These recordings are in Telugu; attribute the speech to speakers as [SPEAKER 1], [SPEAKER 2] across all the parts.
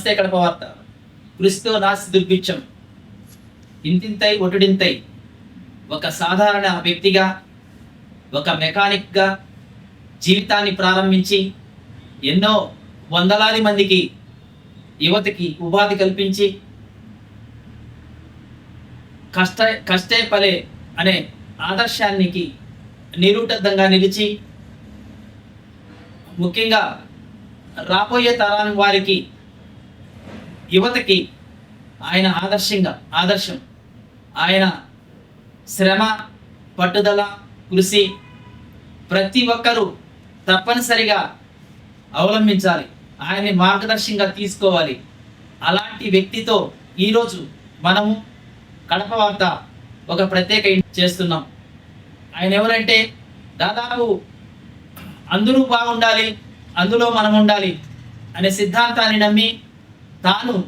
[SPEAKER 1] నమస్తే కడప వార్త. క్రిస్తో నాసి దుర్భిక్షం. ఇంతింతై ఒటుడింతై. ఒక సాధారణ వ్యక్తిగా ఒక మెకానిక్గా జీవితాన్ని ప్రారంభించి ఎన్నో వందలాది మందికి యువతకి ఉపాధి కల్పించి కష్ట కష్టే పలే అనే ఆదర్శానికి నిరూటద్దంగా నిలిచి ముఖ్యంగా రాబోయే తరాని వారికి యువతకి ఆయన ఆదర్శంగా ఆదర్శం. ఆయన శ్రమ పట్టుదల కృషి ప్రతి ఒక్కరూ తప్పనిసరిగా అవలంబించాలి. ఆయన్ని మార్గదర్శంగా తీసుకోవాలి. అలాంటి వ్యక్తితో ఈరోజు మనము కడప వార్త ఒక ప్రత్యేక చేస్తున్నాం. ఆయన ఎవరంటే దాదాపు అందరూ బాగుండాలి అందులో మనం ఉండాలి అనే సిద్ధాంతాన్ని నమ్మి తాను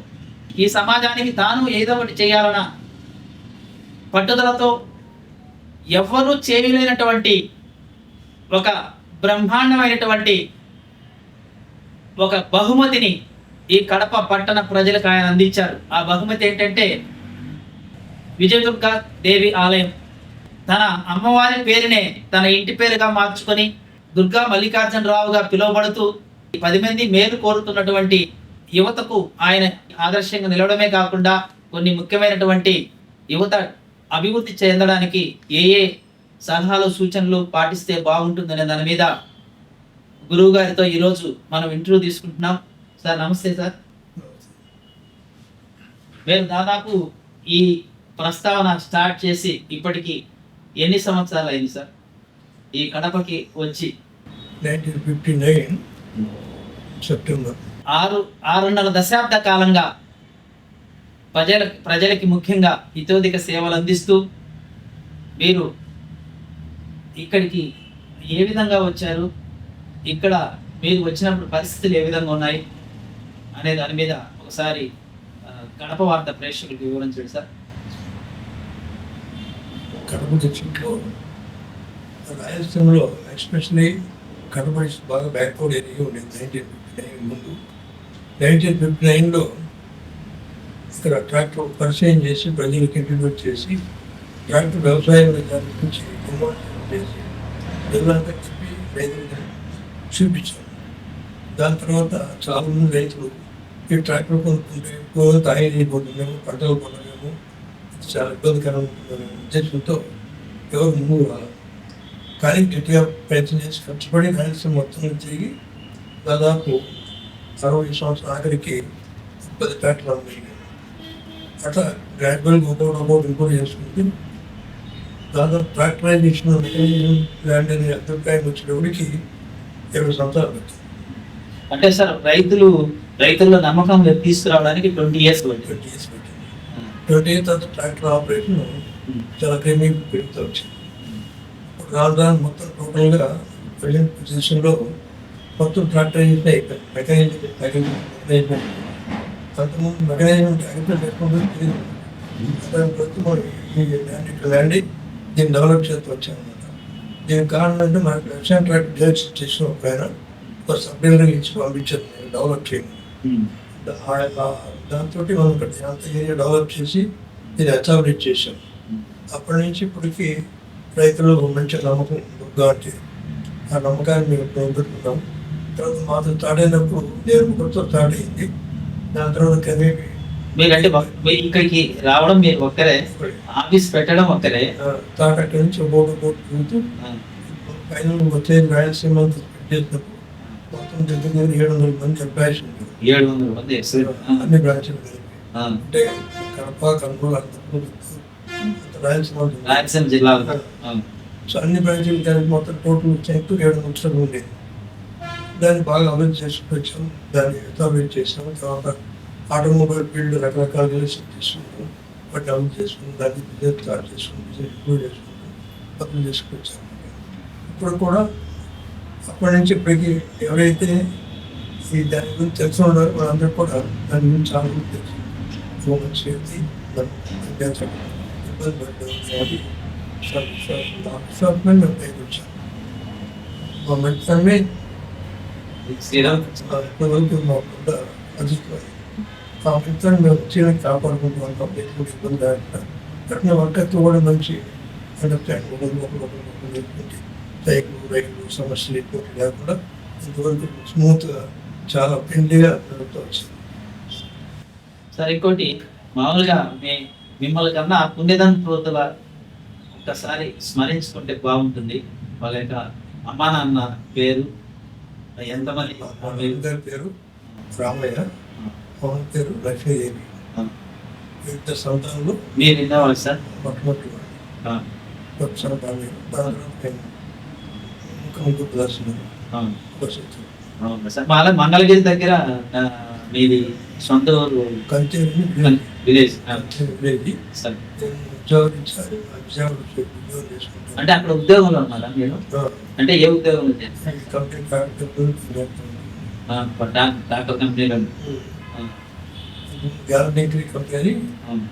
[SPEAKER 1] ఈ సమాజానికి తాను ఏదో ఒకటి చేయాలన్న పట్టుదలతో ఎవ్వరూ చేయలేనటువంటి ఒక బ్రహ్మాండమైనటువంటి ఒక బహుమతిని ఈ కడప పట్టణ ప్రజలకు ఆయన అందించారు. ఆ బహుమతి ఏంటంటే విజయదుర్గ దేవి ఆలయం. తన అమ్మవారి పేరునే తన ఇంటి పేరుగా మార్చుకొని దుర్గా మల్లికార్జునరావుగా పిలువబడుతూ పది మంది మేలు కోరుతున్నటువంటి యువతకు ఆయన ఆదర్శంగా నిలవడమే కాకుండా కొన్ని ముఖ్యమైనటువంటి యువత అభివృద్ధి చెందడానికి ఏ ఏ సలహాలు సూచనలు పాటిస్తే బాగుంటుందనే దాని మీద గురువు గారితో ఈరోజు మనం ఇంటర్వ్యూ తీసుకుంటున్నాం. సార్ నమస్తే సార్. మేము దాదాపు ఈ ప్రస్తావన స్టార్ట్ చేసి ఇప్పటికి ఎన్ని సంవత్సరాలు అయింది సార్? ఈ కడపకి వచ్చి?
[SPEAKER 2] Nineteen fifty nine September.
[SPEAKER 1] ఆరు ఆరున్నర దశాబ్ద కాలంగా ప్రజల ప్రజలకి ముఖ్యంగా హితోధిక సేవలు అందిస్తూ మీరు ఇక్కడికి ఏ విధంగా వచ్చారు? ఇక్కడ మీరు వచ్చినప్పుడు పరిస్థితులు ఏ విధంగా ఉన్నాయి? అనే దాని మీద ఒకసారి కడప వార్త ప్రేక్షకులకు వివరించండి సార్.
[SPEAKER 2] కడప డిస్టిక్లో రాయలసీమలో ఎస్పెషలీ కడప బాగా బ్యాక్వర్డ్ ఏరియా ఉండేది. నైన్టీన్ ఫిఫ్టీ నైన్ ముందు. నైన్టీన్ ఫిఫ్టీ నైన్లో ఇక్కడ ట్రాక్టర్ పరిచయం చేసి ప్రజలకు ఇంట్రడ్యూట్ చేసి ట్రాక్టర్ వ్యవసాయం దాని గురించి చేసి జిల్లాగా చెప్పి రైతులకు చూపించాం దాని తర్వాత చాలా మంది రైతులు ఈ ట్రాక్టర్ కొనుక్కుంటే గోధుమ తాయి అయిపోతున్నాము పంటలు కొనలేము చాలా ఇబ్బందికరం ఉద్దేశంతో ఎవరు ముందు కానీ గట్టిగా ప్రయత్నం చేసి ఖర్చుపడి కనీసం మొత్తం తిరిగి దాదాపు అరవై సంవత్సరం ఆఖరికి ముప్పది ట్రాక్టర్లు ఉన్నాయి అట్లా గ్రాడ్యువల్గా ఒక్కొక్కటి ఒక్కొక్కటి ఇంప్రూవ్ చేసుకుంటూ దాదాపు ట్రాక్టరైజేషన్ మెకానిజం ల్యాండ్ అనే అభిప్రాయం వచ్చినప్పటికి ఇరవై సంవత్సరాలు పట్టింది
[SPEAKER 1] అంటే సార్ రైతులు రైతుల్లో నమ్మకం తీసుకురావడానికి ట్వంటీ ఇయర్స్
[SPEAKER 2] ట్వంటీ ఇయర్స్ పట్టింది ట్వంటీ ఇయర్స్ తర్వాత ట్రాక్టర్ ఆపరేషన్ చాలా క్రమీ పెరుగుతూ వచ్చింది. రాను మొత్తం టోటల్గా ప్రజెంట్ పొజిషన్లో మొత్తం అయిపోయింది మెకానిజం మెకానిజం అంతకుముందు మెకానిజం ట్రాక్టర్ లేకుండా తెలియదు దాని ప్రస్తుతం ఈ ల్యాండ్ దీన్ని డెవలప్ చేస్తూ వచ్చామన్నమాట. దీనికి కారణం అంటే మనకి లక్ష్యం ట్రాక్టర్ డైరెక్ట్ చేసిన ఒక ఆయన ఒక సబ్ ఇచ్చి పంపించారు డెవలప్ చేయండి. దాంతో మనం అంత ఏరియా డెవలప్ చేసి ఇది ఎస్టాబ్లిష్ చేసాం అప్పటి నుంచి ఇప్పటికి రైతులు మంచి నమ్మకం దుర్గా అంటే ఆ నమ్మకాన్ని మేము పోగొట్టుకున్నాం తర్వాత మాతో కొత్త స్టార్ట్ అయింది దాని తర్వాత కనేవి
[SPEAKER 1] మీరంటే ఇక్కడికి రావడం మీరు ఒక్కరే ఆఫీస్ పెట్టడం ఒక్కరే.
[SPEAKER 2] స్టార్ట్ అక్కడి నుంచి బోర్డు బోర్డు తిరుగుతూ పైన వచ్చే రాయలసీమ చేసినప్పుడు మొత్తం దగ్గర ఏడు వందల మంది ఎంప్లాయీస్
[SPEAKER 1] ఏడు వందల మంది
[SPEAKER 2] అన్ని బ్రాంచ్లు అంటే కడప కర్నూలు రాయలసీమ.
[SPEAKER 1] రాయలసీమ జిల్లాలో. ఆ,
[SPEAKER 2] సో అన్ని బ్రాంచ్లు మొత్తం టోటల్ స్ట్రెంత్ ఏడు సంవత్సరాలు ఉండేది దాన్ని బాగా అభివృద్ధి చేసుకుని వచ్చాము దాన్ని ఎస్టాబ్లిష్ చేసాము తర్వాత ఆటోమొబైల్ ఫీల్డ్ రకరకాల రిలేషన్ తీసుకుంటాం వాటిని అభివృద్ధి చేసుకుని దాన్ని బిజినెస్ స్టార్ట్ చేసుకుని బిజినెస్ ఇంప్రూవ్ చేసుకుంటాం అభివృద్ధి చేసుకుని వచ్చాము ఇప్పుడు కూడా అప్పటి నుంచి ఇప్పటికి ఎవరైతే ఈ దాని గురించి తెలిసి ఉన్నారో వాళ్ళందరూ కూడా దాని గురించి చాలా మంది తెలుసు ఉమెన్స్ సేఫ్టీ ఇబ్బంది పడ్డారు షార్ట్మెన్ మేము పైకొచ్చాం మా మెట్లన్నీ
[SPEAKER 1] శ్రీరామ్
[SPEAKER 2] ఆ మేము కాపాడుకుంటూ ఉంటాం ఎటువంటి ఇబ్బంది లేకుండా అట్లా కూడా మంచి అండర్స్టాండ్ ఒకరు ఒకరు ఒకరు ఒకరు ఎటువంటి రైలు సమస్యలు లేకుండా ఇంతవరకు స్మూత్గా చాలా ఫ్రెండ్లీగా జరుగుతూ వచ్చింది
[SPEAKER 1] సార్ ఇంకోటి మామూలుగా మీ మిమ్మల్ని కన్నా పుణ్యదంతుల ఒక్కసారి స్మరించుకుంటే బాగుంటుంది. వాళ్ళ యొక్క అమ్మా నాన్న పేరు ఎంతమంది?
[SPEAKER 2] మా అందరి పేరు రామయ్య పవన్ పేరు లక్ష్మీదేవి వివిధ సంతానంలో
[SPEAKER 1] మీరు విన్నవాళ్ళు సార్?
[SPEAKER 2] మొట్టమొదటి
[SPEAKER 1] ఆ,
[SPEAKER 2] కొత్త సంతానం దాని తర్వాత ఇంకా ముగ్గురు ప్రదర్శన
[SPEAKER 1] అవును
[SPEAKER 2] ప్రసిద్ధి
[SPEAKER 1] అవును సార్? మళ్ళీ మంగళగిరి దగ్గర మీది సొంత ఊరు?
[SPEAKER 2] కంచేరి
[SPEAKER 1] విలేజ్. సార్. అంటే అక్కడ ఉద్యోగంలో ఉన్నారా మీరు? అంటే ఏ ఉద్యోగంలో డాక్టర్ కంపెనీలో
[SPEAKER 2] గ్యారంటీ కంపెనీ
[SPEAKER 1] అవును.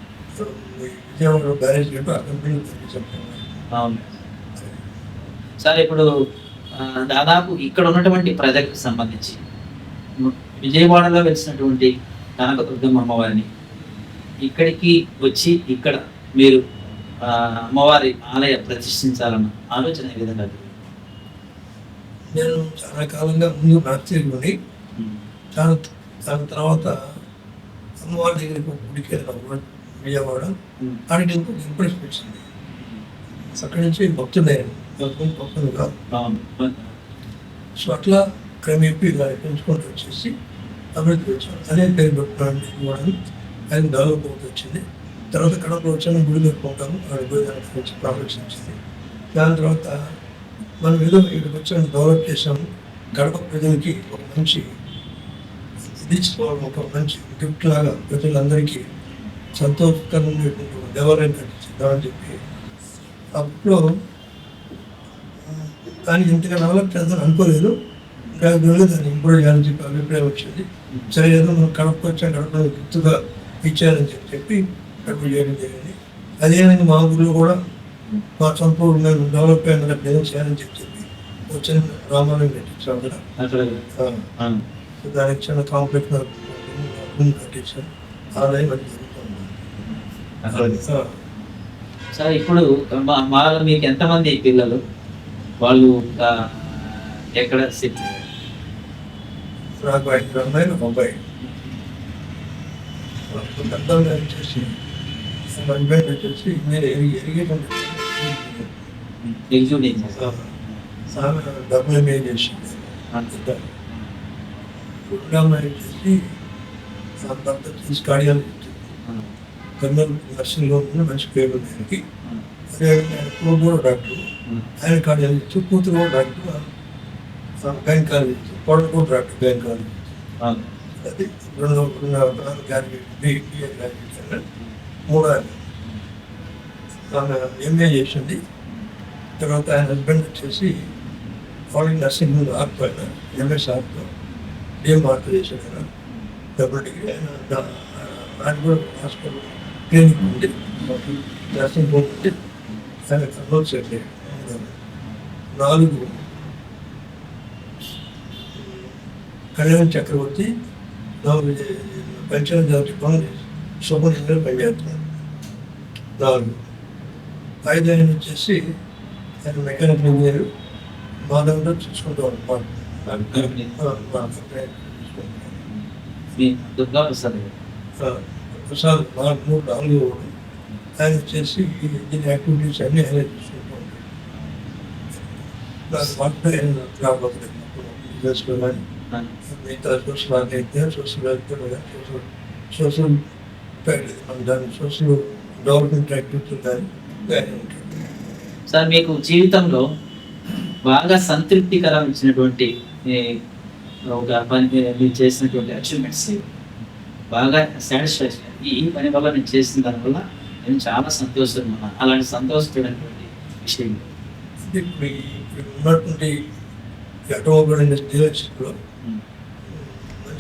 [SPEAKER 2] బ్యారేజ్ ఆ
[SPEAKER 1] సార్ ఇప్పుడు దాదాపు ఇక్కడ ఉన్నటువంటి ప్రజలకు సంబంధించి విజయవాడలో వెలిసినటువంటి కనకదుర్గమ్మ అమ్మవారిని ఇక్కడికి వచ్చి ఇక్కడ మీరు అమ్మవారి ఆలయ ప్రతిష్ఠించాలన్న ఆలోచన ఏ విధంగా?
[SPEAKER 2] నేను చాలా కాలంగా ముందు నార్తీరుని
[SPEAKER 1] ఉమ్,
[SPEAKER 2] దాని తర్వాత అమ్మవారి దగ్గరికి గుడికి వెళ్ళినప్పుడు విజయవాడ. ఆడికి ఇంకొక ఇంప్రెషన్ వచ్చింది అక్కడి నుంచి భక్తులు భక్తులు కాదు. సో అట్లా క్రమేపీ ఇలా పెంచుకుంటూ వచ్చేసి అభివృద్ధి వచ్చాను అదే పేరు పెట్టుకోవడానికి కూడా అది డెవలప్ అవుతూ వచ్చింది తర్వాత కడపలో వచ్చాను గుడి పెట్టుకుంటాము ఆడ గుడి దానికి నుంచి ప్రాఫిట్స్ వచ్చింది దాని తర్వాత మనం ఏదో ఇక్కడికి వచ్చాము డెవలప్ చేసాము గడప ప్రజలకి ఒక మంచి తీసుకోవడం ఒక మంచి గిఫ్ట్ లాగా ప్రజలందరికీ సంతోషకరమైన దేవాలయం కట్టించుదామని చెప్పి అప్పుడు కానీ ఇంతగా డెవలప్ చేద్దాం అనుకోలేదు. గ్రాడ్యువల్గా దాన్ని ఇంప్రూవ్ చేయాలని చెప్పి అభిప్రాయం వచ్చింది. సరే ఏదో మనం కడపకు వచ్చా కడప గుర్తుగా ఇచ్చారని చెప్పి చెప్పి కడప చేయడం జరిగింది. అదేవిధంగా మా ఊళ్ళో కూడా మా సొంత మేము డెవలప్ అయిన ఏదో చేయాలని చెప్పి చెప్పి వచ్చిన రామాలయం కట్టించాం. దానికి చిన్న కాంప్లెక్స్ కట్టించాం జరుగుతుంది. ఆ,
[SPEAKER 1] సార్ ఇప్పుడు మా- మీకు ఎంతమంది పిల్లలు? వాళ్ళు ఎక్కడ సెట్?
[SPEAKER 2] నాకు ఐదు ఒక అబ్బాయి పెద్దగా వచ్చేసి ఎరిగి డబ్బులు చేసింది తీసి కర్నూలు నర్సింగ్లో ఉన్న మంచి పేరు అదేవిధంగా ఆయన కొడుకు కూడా డాక్టర్ ఆయన కార్యాలయం ఇచ్చి కూతురు కూడా డాక్టర్ గైనకాలజీ కొడుకు కూడా డాక్టర్ గైనకాలజీ అది రెండు రెండు నాలుగు గ్రాడ్యుయేట్ బిఏ గ్రాడ్యుయేట్ అన్నాడు. మూడో ఆయన ఆమె ఎంఏ చేసింది తర్వాత ఆయన హస్బెండ్ వచ్చేసి ఫారిన్ నర్సింగ్ ఆగిపోయిన ఎంఎస్ ఆర్తో డిఎం ఆర్తో చేశాడు ఆయన డబుల్ డిగ్రీ ఆయన దా- ఆయన కూడా హాస్పిటల్ క్లినిక్ ఉంది. నర్సింగ్ హోమ్ ఉంది. ఆయన కర్నూలు సెట్ నాలుగు కళ్యాణ్ చక్రవర్తి నాలుగు పంచాయతీ పనులు శుభ్రం పనిచేస్తున్నాడు నాలుగు ఐదు ఆయన వచ్చేసి ఆయన మెకానికల్ ఇంజనీర్. చూసుకుంటూ
[SPEAKER 1] మీ దుర్గా ప్రసాద్ గారు.
[SPEAKER 2] ప్రసాద్ నాలుగు నాలుగు ఆయన వచ్చేసి దీని యాక్టివిటీస్ అన్ని ఆయన చూసుకుంటూ ఉంటాడు నాకు ఆయన రాబోతుంది బిజినెస్లో కానీ మిగతా సోషల్ అయితే సోషల్ వెల్ఫేర్ సోషల్ దాని సోషల్ డెవలప్మెంట్ యాక్టివిటీస్ కానీ
[SPEAKER 1] సార్ మీకు జీవితంలో బాగా సంతృప్తికరం ఇచ్చినటువంటి ఒక పని మీద మీరు చేసినటువంటి అచీవ్మెంట్స్ బాగా సాటిస్ఫాక్షన్ ఈ పని వల్ల నేను చేసిన దానివల్ల నేను చాలా సంతోషంగా ఉన్నాను. అలాంటి సంతోషపడినటువంటి విషయం
[SPEAKER 2] ఇప్పుడు ఇప్పుడు ఉన్నటువంటి ఆటోమొబైల్ ఇండస్ట్రీ డీలర్షిప్లో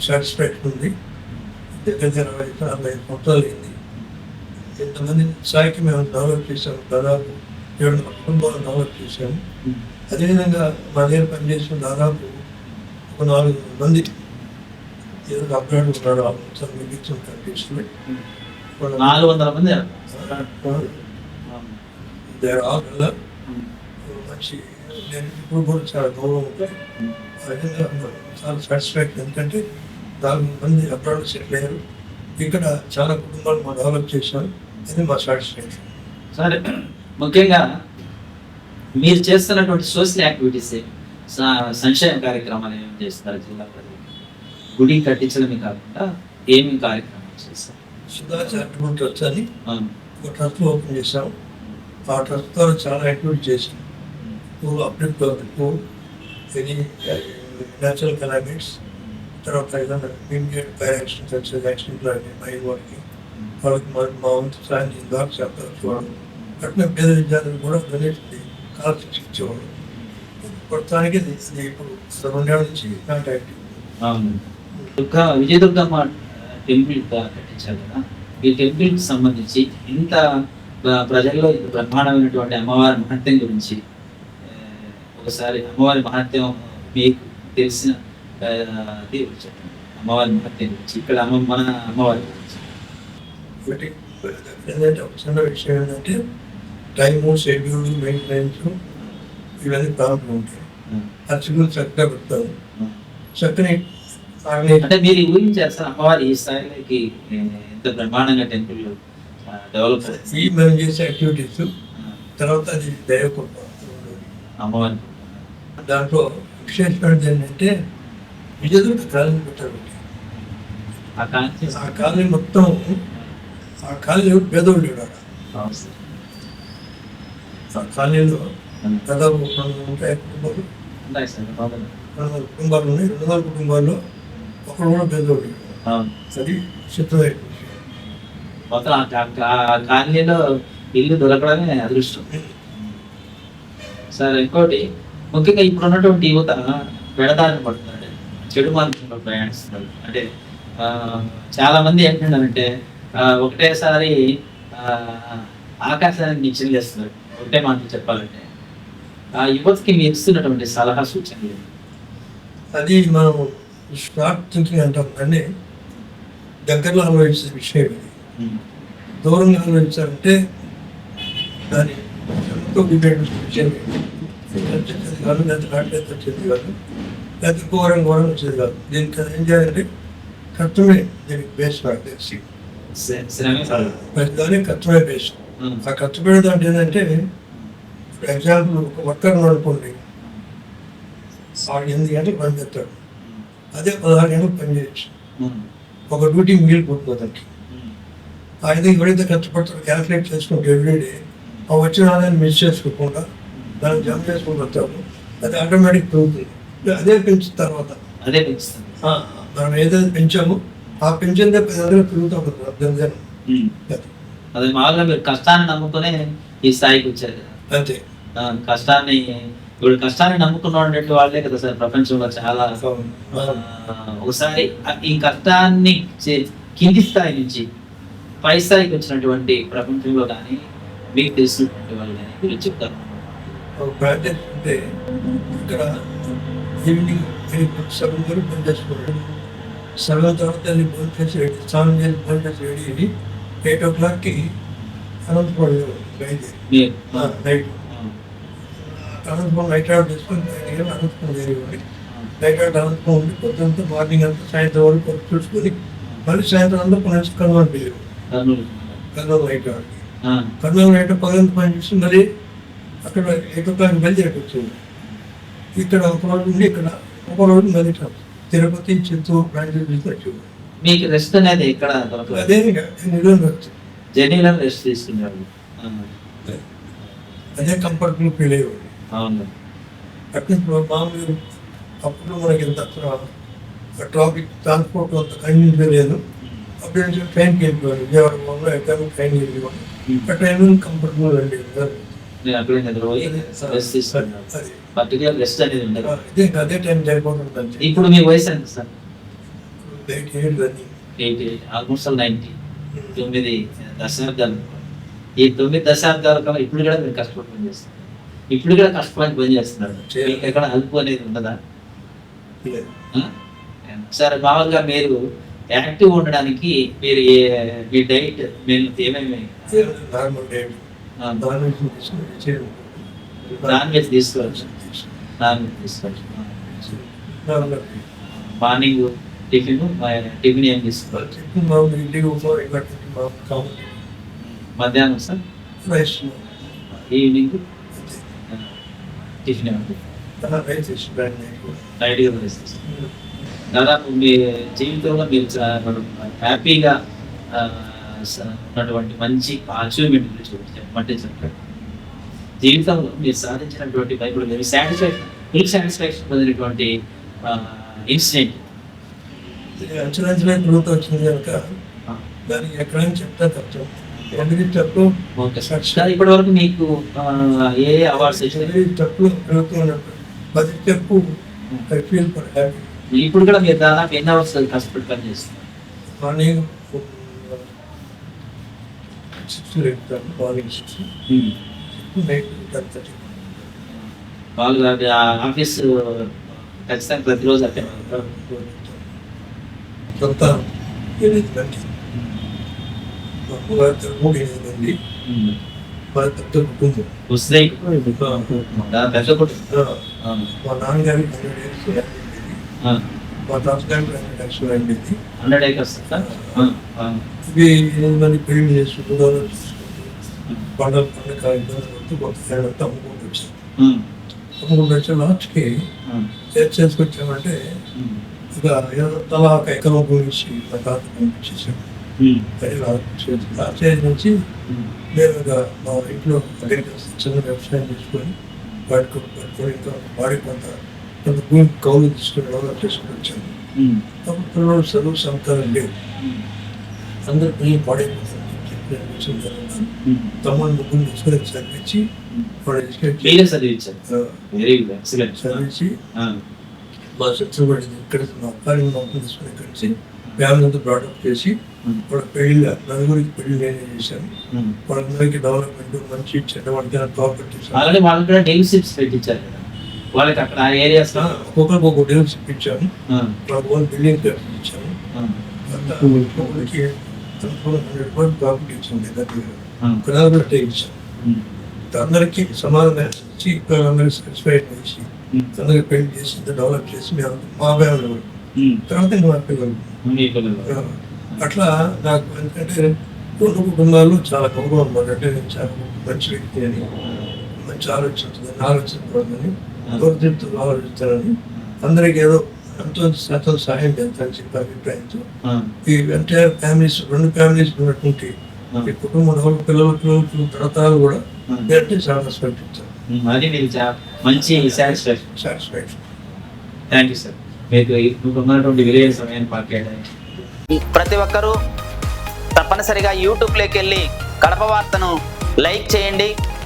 [SPEAKER 2] సాటిస్ఫాక్షన్ ఉంది దగ్గర ఇరవై అరవై సంవత్సరాలు అయింది ఇంతమంది స్థాయికి మేము డెవలప్ చేసాము దాదాపు ఏడు కుటుంబాలు డెవలప్ చేసాము అదేవిధంగా మా దగ్గర పనిచేసిన దాదాపు ఒక నాలుగు మంది ఏదో అబ్రాడ్ ఉన్నారు మొత్తం మిగిలిన కంట్రీస్లో
[SPEAKER 1] నాలుగు వందల మంది
[SPEAKER 2] దేర్ మంచి నేను ఇప్పుడు కూడా చాలా గౌరవం విధంగా చాలా సాటిస్ఫాక్షన్. ఎందుకంటే నాలుగు మంది అబ్రాడ్ సెటిల్ అయ్యారు ఇక్కడ చాలా కుటుంబాలు మనం డెవలప్ చేశారు అది మా సాటిస్ఫాక్షన్
[SPEAKER 1] సరే ముఖ్యంగా మీరు చేస్తున్నటువంటి సోషల్ యాక్టివిటీస్ సంక్షేమ కార్యక్రమాలు ఏమేమి చేస్తారు జిల్లా ప్రజలు గుడి కట్టించడమే కాకుండా ఏమేమి కార్యక్రమాలు చేస్తారు
[SPEAKER 2] సుధా చారిటబుల్ ట్రస్ట్ అని. ఒక ట్రస్ట్ ఓపెన్ చేశాం ఆ ట్రస్ట్ ద్వారా చాలా యాక్టివిటీ చేసాం పూర్ ఎనీ న్యాచురల్ కెలామిటీస్ తర్వాత ఏదైనా ఇమీడియట్ ఫైర్ యాక్సిడెంట్స్ యాక్సిడెంట్లు అన్ని మైండ్ వాళ్ళకి వాళ్ళకి మా మా వంతు సాయం దాకా చెప్పారు చూడండి అట్లా పేద విద్యార్థులు కూడా డొనేట్ స్కాలర్షిప్స్ ఇచ్చేవాడు. ప్రస్తుతానికి ఇప్పుడు రెండేళ్ళ నుంచి నాట్ యాక్టివ్
[SPEAKER 1] విజయదుర్గమ్మ టెంపుల్ కట్టించారు కదా. ఈ టెంపుల్కి సంబంధించి ఇంత ప్రజల్లో ఇంత బ్రహ్మాండమైనటువంటి అమ్మవారి మహత్యం గురించి ఒకసారి అమ్మవారి మహత్యం మీకు తెలిసిన అది చెప్పండి అమ్మవారి మహత్యం గురించి ఇక్కడ అమ్మ మన అమ్మవారి గురించి
[SPEAKER 2] ఒకటి ఏంటంటే ఒక చిన్న విషయం ఏంటంటే టైము షెడ్యూల్ మెయింటెనెన్స్ ఇవన్నీ ప్రాబ్లం ఉంటాయి. అర్చకులు చక్కగా పెడతారు. చక్కని
[SPEAKER 1] అంటే మీరు ఊహించారు సార్ అమ్మవారి ఈ స్థాయిలోకి ఏ, ఎంత బ్రహ్మాండంగా టెంపుల్ డెవలప్
[SPEAKER 2] ఈ మనం చేసే యాక్టివిటీస్ తర్వాత అది దైవకృప
[SPEAKER 1] అమ్మవారి
[SPEAKER 2] దాంట్లో విశేషమైనది ఏంటంటే విజయదుర్గ కాలనీ పెట్టారు.
[SPEAKER 1] ఆ
[SPEAKER 2] కాలనీ మొత్తం ఆ కాలనీ పేదోళ్ళు
[SPEAKER 1] సార్.
[SPEAKER 2] ఆ కాలనీలో. దాదాపు రెండు వందల కుటుంబాలు.
[SPEAKER 1] సార్.
[SPEAKER 2] రెండు వందల కుటుంబాలు ఉన్నాయి. రెండు వందల కుటుంబాల్లో ఒకరు కూడా పేదోళ్ళు అది సిద్ధమైన
[SPEAKER 1] మొత్తం ఆ కాలనీలో ఇల్లు దొరకడమే అదృష్టం. సార్ ఇంకోటి ముఖ్యంగా ఇప్పుడు ఉన్నటువంటి యువత పెడదారిని పడుతున్నాడు చెడు మార్గంలో ప్రయాణిస్తున్నారు. అంటే చాలా మంది ఏంటంటే ఒకటేసారి ఆకాశాన్ని నిచ్చిలేస్తున్నారు ఒకటే మాట చెప్పాలంటే. ఆ యువతకి మీరు ఇస్తున్నటువంటి సలహా సూచనలు
[SPEAKER 2] అది మనం స్టార్ట్ థింకింగ్ అంటాం. కానీ దగ్గరలో ఆలోచించే విషయం ఇది. దూరంగా ఆలోచించాలంటే దాని ఎంతో విషయం కాదు లేదా వచ్చేది కాదు లేదా ఘోరం ఘోరం వచ్చేది కాదు దీనికి అది ఏం చేయాలంటే కష్టమే దీనికి బేస్ తెలిసి. ప్రతిదానికి కష్టమే బేస్. ఆ కష్టపడే దాంట్లో ఏంటంటే ఫర్ ఎగ్జాంపుల్ ఒక వర్కర్ అనుకోండి. వాడు ఎనిమిది గంటలకు పని చేస్తాడు. అదే పదహారు గంటలకు పని చేయొచ్చు. ఒక డ్యూటీ మిగిలిపోతుంది అతనికి
[SPEAKER 1] ఉమ్.
[SPEAKER 2] ఆ విధంగా ఎవరైతే కష్టపడతారో క్యాల్కులేట్ చేసుకుంటే ఎవ్రీడే ఆ వచ్చిన ఆదాయాన్ని మిస్ చేసుకోకుండా దాన్ని జమ చేసుకుంటూ వస్తాము అది ఆటోమేటిక్ పెరుగుతుంది అదే పెంచిన తర్వాత.
[SPEAKER 1] అదే పెంచుతుంది
[SPEAKER 2] ఆ, మనం ఏదైతే పెంచామో ఆ పెంచిందే వందలు పెరుగుతూ.
[SPEAKER 1] అది. మామూలుగా మీరు కష్టాన్ని నమ్ముకునే ఈ స్థాయికి వచ్చారు కదా.
[SPEAKER 2] అంతే.
[SPEAKER 1] కష్టాన్ని ఇప్పుడు కష్టాన్ని నమ్ముకున్నటువంటి వాళ్ళే కదా సార్ ప్రపంచంలో చాలా. ఒకసారి ఈ కష్టాన్ని కింది స్థాయి నుంచి పై స్థాయికి వచ్చినటువంటి ప్రపంచంలో కానీ మీకు తెలిసినటువంటి వాళ్ళు కానీ మీరు చెప్తారు?
[SPEAKER 2] ఇక్కడ ఈవినింగ్ సెవెన్ వరకు పని చేసుకోండి సెవెన్ తర్వాత భోజనం చేసి రెడీ స్నానం చేసి భోజనం చేసి రెడీ అయ్యి ఎయిట్ ఓ క్లాక్కి అనంతపురం బయలుదేరి.
[SPEAKER 1] మీరు
[SPEAKER 2] నైట్. అనంతపురం నైట్ అవుట్ చేసుకొని బయటికి అనంతపురం జరిగింది నైట్ అవుట్ అనంతపురం ఉండి పొద్దుంతా మార్నింగ్ అంతా సాయంత్రం వరకు చూసుకొని మళ్ళీ సాయంత్రం అంతా పని కర్నూలు వెళ్ళి
[SPEAKER 1] కర్నూలు.
[SPEAKER 2] నైట్ అవుట్
[SPEAKER 1] ఆ,
[SPEAKER 2] కర్నూలు నైట్ పగలంతా పని చేసి మళ్ళీ అక్కడ ఎయిట్ ఓ క్లాక్ బయలుదేరి వచ్చింది ఇక్కడ ఒక రోజు ఉండి ఇక్కడ ఒక రోజు మళ్ళీ ఇట్లా తిరుపతి చిత్తూరు బ్రాంచెస్
[SPEAKER 1] మీకు రెస్ట్ అనేది దొరకలేదు
[SPEAKER 2] అదే
[SPEAKER 1] జర్నీలో రెస్ట్ తీసుకునేవాళ్ళు ఆ,
[SPEAKER 2] అదే కంఫర్టబుల్ ఫీల్ అయ్యేవాడు
[SPEAKER 1] అవును.
[SPEAKER 2] అట్లా మామూలు అప్పుడు మనకి ఎంత ట్రాఫిక్ ట్రాన్స్పోర్ట్ అంత కన్వీనియన్స్ లేదు. అప్పుడు నుంచి ట్రైన్కి వెళ్ళిపోయాను విజయవాడ ట్రైన్కి వెళ్ళిపోయాను ఆ ట్రైన్ కంఫర్టబుల్ అండి
[SPEAKER 1] నేను అక్కడే నిద్రపోయి రెస్ట్ తీసుకున్నాను. పర్టికులర్ రెస్ట్ అనేది ఉండదు.
[SPEAKER 2] అదే టైం
[SPEAKER 1] ఇప్పుడు మీ వయసు ఎంత సార్?
[SPEAKER 2] ఎయిట్
[SPEAKER 1] ఆల్మోస్ట్ నైన్టీ తొమ్మిది దశాబ్దాలు. ఈ తొమ్మిది దశాబ్దాల కాలం ఇప్పుడు కూడా మీరు కష్టపడి పని చేస్తున్నారు ఇప్పుడు కూడా కష్టపడి పని చేస్తున్నారు. మీకు ఎక్కడ అదుపు అనేది ఉండదా? ఆ? సార్ మామూలుగా మీరు యాక్టివ్ ఉండడానికి మీరు ఏ- మీ డైట్ మీరు ఏమేమి?
[SPEAKER 2] నార్మల్ డైట్
[SPEAKER 1] ఆ,
[SPEAKER 2] నాన్ వెజ్
[SPEAKER 1] తీసుకోవచ్చు నాన్ వెజ్ తీసుకోవచ్చు మార్నింగ్ టిఫిన్ టిఫిన్ ఏం తీసుకోవచ్చు? మధ్యాహ్నం సార్?
[SPEAKER 2] Rice
[SPEAKER 1] evening? టిఫిన్ వేసేస్తాం దాదాపు మీ జీవితంలో మీరు హ్యాపీగా ఉన్నటువంటి మంచి అచీవ్మెంట్ గురించి చెప్పమంటే చెప్పండి. జీవితంలో మీరు సాధించినటువంటి బైబుల్ మీరు సాటిస్ఫాక్షన్ ఫుల్ సాటిస్ఫాక్షన్ పొందినటువంటి ఇన్సిడెంట్
[SPEAKER 2] అంచనా గ్రోత్ వచ్చింది కనుక దానికి ఎక్కడ చెప్తా
[SPEAKER 1] సార్. ఇప్పటి వరకు మీకు ఏ అవార్డ్స్
[SPEAKER 2] పది ఐ ఫీల్ ఫర్ హ్యాపీ
[SPEAKER 1] ఇప్పుడు కూడా మీరు దాదాపు ఎన్ని అవర్స్ కష్టపడి పని
[SPEAKER 2] morning six లేపుతాను morning six night ten thirty
[SPEAKER 1] వాళ్ళు అది ఆ ఆఫీస్ ఖచ్చితంగా ప్రతిరోజు అక్కడ
[SPEAKER 2] కొంత ఎనిమిది మంది మా పెద్ద కుటుంబం
[SPEAKER 1] వస్తే పెద్ద కుటుంబం.
[SPEAKER 2] ఆ,
[SPEAKER 1] ఆ,
[SPEAKER 2] మా నాన్నగారికి hundred years hundred
[SPEAKER 1] acres
[SPEAKER 2] develop చేసుకుంటూ. పండుగ పండుగ ఇబ్బంది పడుతూ కొంత తేడా అమ్ముకుంటూ వచ్చాం.
[SPEAKER 1] ఉమ్,
[SPEAKER 2] అమ్ముకుంటూ వచ్చే. లాస్ట్కి
[SPEAKER 1] ఉమ్,
[SPEAKER 2] ఏం చేసుకొచ్చామంటే ఇక తలా ఒక ఎకరం గురించి పంపించేసాం స్టేజ్ నుంచి మేము ఇక మా ఇంట్లో అగ్రికల్చర్ చిన్న వ్యవసాయం చేసుకొని ఇంకా వాడికి కొంత భూమి కౌలు తీసుకొని చేసుకొని వచ్చాము
[SPEAKER 1] ఉమ్,
[SPEAKER 2] అప్పుడు పిల్లలు చదువు సంతానం లేవు అందరు పిల్లలు పాడైపోతారు వచ్చిన. తమ్ముడు ముగ్గురు తీసుకొని చదివించి వాడు చదివించి మా ఇక్కడ మా తీసుకొని నుంచి అంతా చేసి వాళ్ళ పెళ్ళి నలుగురికి పెళ్ళి నేనే చేశాను. వాళ్ళందరికీ డెవలప్మెంట్ మంచి చెడ్డ వాళ్ళకి
[SPEAKER 1] కూడా పెట్టించారు కదా. వాళ్ళకి అక్కడ ఆ ఏరియాస్
[SPEAKER 2] ఒక వాళ్ళకి ఓన్ బిల్డింగ్ ఇచ్చాము హండ్రెడ్ ఇచ్చింది ఇచ్చాము అందరికీ సమాధానం ఇచ్చి అందరికి సాటిస్ఫైడ్ చేసి అందరికి పెళ్ళి చేసి డెవలప్ చేసి మేము మా ఫ్యామిలీ తర్వాత మా పిల్లలు. అట్లా నాకు ఎందుకంటే రెండు కుటుంబాలు చాలా గౌరవం అంటే నేను చాలా మంచి వ్యక్తి అని మంచి ఆలోచన ఆలోచించకూడదని గౌరవంతో ఆలోచిస్తానని అందరికి ఏదో ఎంతో శాతం సహాయం చేస్తానని చెప్పే అభిప్రాయంతో ఈ ఎంటైర్ ఫ్యామిలీస్ రెండు ఫ్యామిలీస్ ఉన్నటువంటి ఈ కుటుంబం పిల్లలు పిల్లలు తరతరాలు కూడా అంటే చాలా ఇస్తాను
[SPEAKER 1] అది మీకు మంచి satisfaction
[SPEAKER 2] satisfaction
[SPEAKER 1] thank you sir మీకు ఉన్నటువంటి సమయాన్ని
[SPEAKER 3] ప్రతి ఒక్కరూ తప్పనిసరిగా యూట్యూబ్లోకి వెళ్ళి కడప వార్తను లైక్ చేయండి.